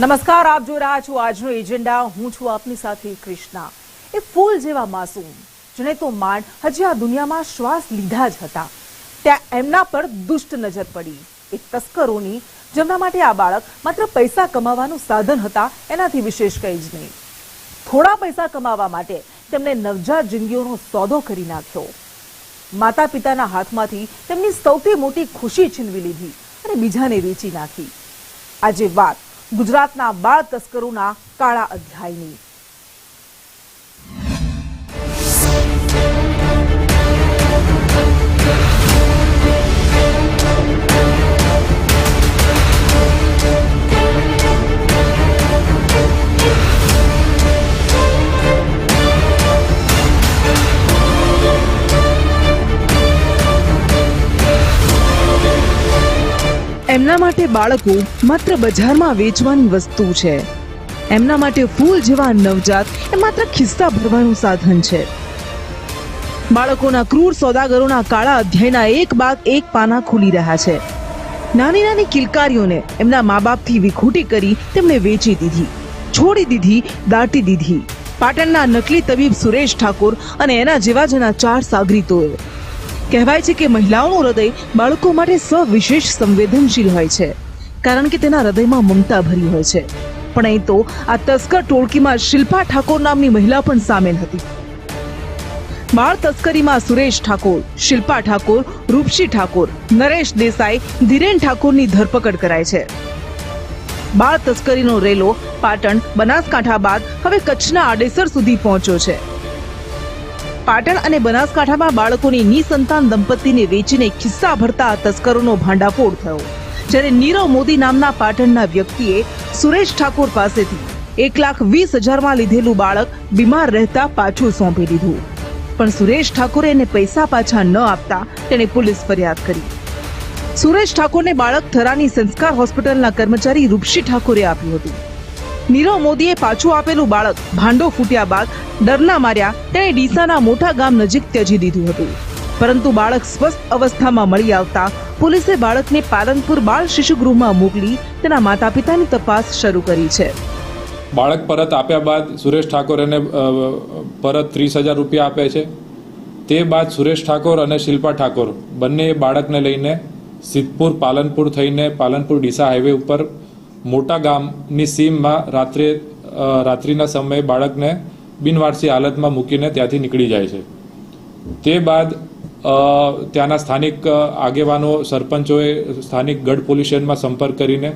નમસ્કાર, આપ જોઈ રહ્યા છો આજનો એજન્ડા. હું છું આપની સાથે કૃષ્ણા એ ફૂલ જેવા માસૂમ, જેને તો માંડ હજી આ દુનિયામાં શ્વાસ લીધા જ હતા. ત્યાં એમના પર દુષ્ટ નજર પડી. એ તસ્કરોની, જેમના માટે આ બાળક માત્ર પૈસા કમાવાનું સાધન હતા, એનાથી વિશેષ કંઈ જ નહીં. થોડા પૈસા કમાવા માટે તેમણે નવજાત જિંદગીઓનો સોદો કરી નાખ્યો. માતા પિતાના હાથમાંથી તેમની સૌથી મોટી ખુશી છીનવી લીધી અને બીજાને વેચી નાખી. આજે વાત ગુજરાતના બાળ તસ્કરોના કાળા અધ્યાયની. એમના માટે બાળકો માત્ર બજારમાં વેચવાની વસ્તુ છે. એમના માટે ફૂલ જેવા નવજાત એ માત્ર ખિસ્સા ભરવાનું સાધન છે. બાળકોના ક્રૂર સોદાગરોના કાળા અધ્યાયના એક બાદ એક પાના ખુલી રહ્યા છે. નાની નાની કિલકારીઓને એમના મા બાપથી વિખૂટી કરી તેમણે વેચી દીધી, છોડી દીધી, દાટી દીધી. પાટણના નકલી તબીબ સુરેશ ઠાકોર અને એના જેવા જેના ચાર સાગરીતોએ કહેવાય છે કે મહિલાઓનું હૃદય બાળકો માટે સવિશેષ સંવેદનશીલ હોય છે, કારણ કે તેના હૃદયમાં મમતા ભરી હોય છે. પણ અહીં તો આ તસ્કર ટોળકીમાં શિલ્પા ઠાકોર નામની મહિલા પણ સામેલ હતી. બાળ તસ્કરીમાં સુરેશ ઠાકોર, શિલ્પા ઠાકોર રૂપસી ઠાકોર, નરેશ દેસાઈ, ધીરેન ઠાકોરની ધરપકડ કરાય છે. બાળ તસ્કરીનો રેલો પાટણ, બનાસકાંઠા બાદ હવે કચ્છના આડેસર સુધી પહોંચ્યો છે. પાટણ અને બનાસકાંઠામાં બાળકોની નિસંતાન દંપતીને વેચીને ખિસ્સા ભરતા તસ્કરોનો ભાંડાફોડ થયો. જ્યારે નીરવ મોદી નામના પાટણના વ્યક્તિએ સુરેશ ઠાકોર પાસેથી એક લાખ વીસ હજારમાં લીધેલું બાળક બીમાર રહેતા પાછું સોંપી દીધું. પણ સુરેશ ઠાકોરે એને પૈસા પાછા ન આપતા તેણે પોલીસ ફરિયાદ કરી. સુરેશ ઠાકોરને બાળક થરાની સંસ્કાર હોસ્પિટલના કર્મચારી રૂપસી ઠાકોરે આપ્યું હતું. નીરવ મોદીએ પાછું આપેલું બાળક ભાંડો ફૂટ્યા બાદ ડરના માર્યા. તેણે ડીસાના મોટા ગામ નજીક ત્યજી દીધું હતું. પરંતુ બાળક સ્વસ્થ અવસ્થામાં મળી આવતા પોલીસે બાળકને પાલનપુર બાળ શિશુગૃહમાં મોકલી તેના માતા પિતાની તપાસ શરૂ કરી છે. બાળક પરત આપ્યા બાદ સુરેશ ઠાકોર પરત ત્રીસ હજાર રૂપિયા આપે છે. તે બાદ સુરેશ ઠાકોર અને શિલ્પા ઠાકોર બંને બાળકને લઈને સિદ્ધપુર, પાલનપુર થઈને પાલનપુર ડીસા હાઈવે ઉપર મોટા ગામની સીમમાં રાત્રે રાત્રિના સમયે બાળકને બિનવારસી હાલતમાં મૂકીને ત્યાંથી નીકળી જાય છે. તે બાદ ત્યાંના સ્થાનિક આગેવાનો, સરપંચોએ સ્થાનિક ગઢ પોલીસ સ્ટેશનમાં સંપર્ક કરીને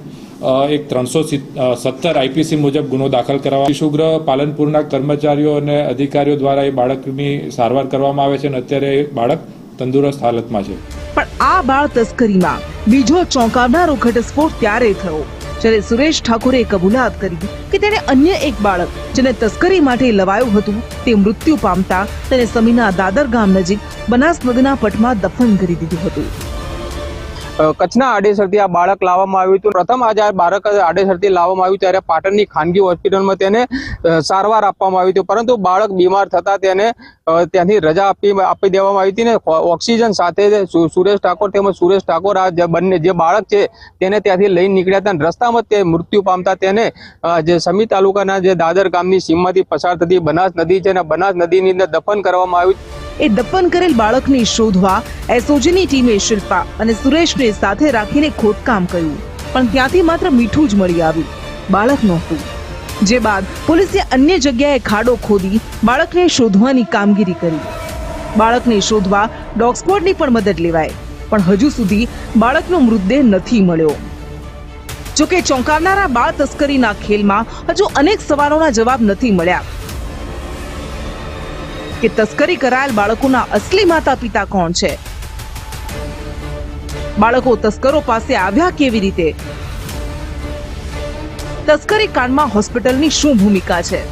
એક ત્રણસો સત્તર આઈપીસી મુજબ ગુનો દાખલ કરવા શિશુગ્રહ પાલનપુરના કર્મચારીઓ અને અધિકારીઓ દ્વારા એ બાળકની સારવાર કરવામાં આવે છે અને અત્યારે એ બાળક તંદુરસ્ત હાલતમાં છે. પણ આ બાળ તસ્કરીમાં બીજો ચોંકાવનારો ઘટસ્ફોટ ત્યારે થયો? જ્યારે સુરેશ ઠાકોરે કબૂલાત કરી કે તેણે અન્ય એક બાળક, જેને તસ્કરી માટે લવાયું હતું, તે મૃત્યુ પામતા તેને સમીના દાદર ગામ નજીક બનાસ નદીના પટમાં દફન કરી દીધું હતું. કચ્છના આડેસરથી આ બાળક લાવવામાં આવ્યું હતું. પ્રથમ આ બાળક આડેસરથી લાવવામાં આવ્યું ત્યારે પાટણની ખાનગી હોસ્પિટલમાં તેને સારવાર આપવામાં આવી હતી. પરંતુ બાળક બીમાર થતા તેને ત્યાંથી રજા આપી આપી દેવામાં આવી હતી ને ઓક્સિજન સાથે સુરેશ ઠાકોર તેમજ સુરેશ ઠાકોર આ બંને, જે બાળક છે તેને ત્યાંથી લઈને નીકળ્યા હતા રસ્તામાં તે મૃત્યુ પામતા તેને જે સમી તાલુકાના જે દાદર ગામની સીમમાંથી પસાર થતી બનાસ નદી છે અને બનાસ નદીની અંદર દફન કરવામાં આવ્યું. એ દફન કરેલ બાળકને શોધવા એસઓજીની ટીમે શિલ્પા અને સુરેશને સાથે રાખીને ખોદકામ કર્યું. પણ ત્યાંથી માત્ર મીઠું જ મળી આવ્યું. બાળક નહોતું. જે બાદ પોલીસે અન્ય જગ્યાએ ખાડો ખોદી બાળકને શોધવાની કામગીરી કરી. બાળકને શોધવા ડોગ સ્ક્વોડની પણ મદદ લેવાય. પણ હજુ સુધી બાળકનો મૃતદેહ નથી મળ્યો. જોકે ચોંકાવનારા બાળ તસ્કરીના ખેલમાં હજુ અનેક સવાલોના જવાબ નથી મળ્યા. કે તસ્કરી કરાયેલ બાળકોના અસલી માતા પિતા કોણ છે? બાળકો તસ્કરો પાસે આવ્યા કેવી રીતે? તસ્કરી કાંડમાં હોસ્પિટલની શું ભૂમિકા છે?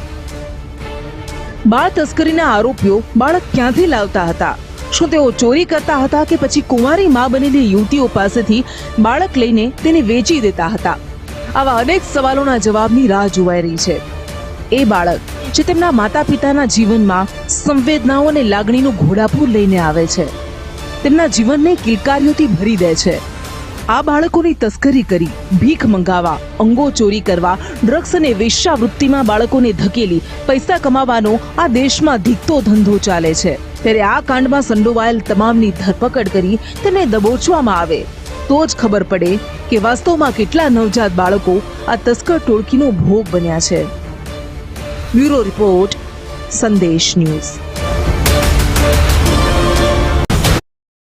બાળ તસ્કરીના આરોપીઓ બાળક ક્યાંથી લાવતા હતા? શું તેઓ ચોરી કરતા હતા કે પછી કુંવારી માં બનેલી યુવતીઓ પાસેથી બાળક લઈને તેને વેચી દેતા હતા? આવા અનેક સવાલોના જવાબની રાહ જોવાઈ રહી છે. એ બાળક જે તેમના માતા પિતાના જીવનમાં સંવેદનાઓ અને લાગણીનું ઘોડાપૂર લઈને આવે છે. તેમના જીવનને કિલકારીઓથી ભરી દે છે. આ બાળકોની તસ્કરી કરી, ભીખ મંગાવવા અંગો ચોરી કરવા, ડ્રગ્સ અને વેશ્યાવૃત્તિમાં બાળકોને ધકેલી, પૈસા કમાવાનો આ દેશમાં ધીકતો ધંધો ચાલે છે. ત્યારે આ કાંડમાં સંડોવાયેલ તમામની ધરપકડ કરી તેને દબોચવામાં આવે. તો જ ખબર પડે કે વાસ્તવમાં કેટલા નવજાત બાળકો આ તસ્કર ટોળકીનો ભોગ બન્યા છે. બ્યુરો રિપોર્ટ સંદેશ ન્યૂઝ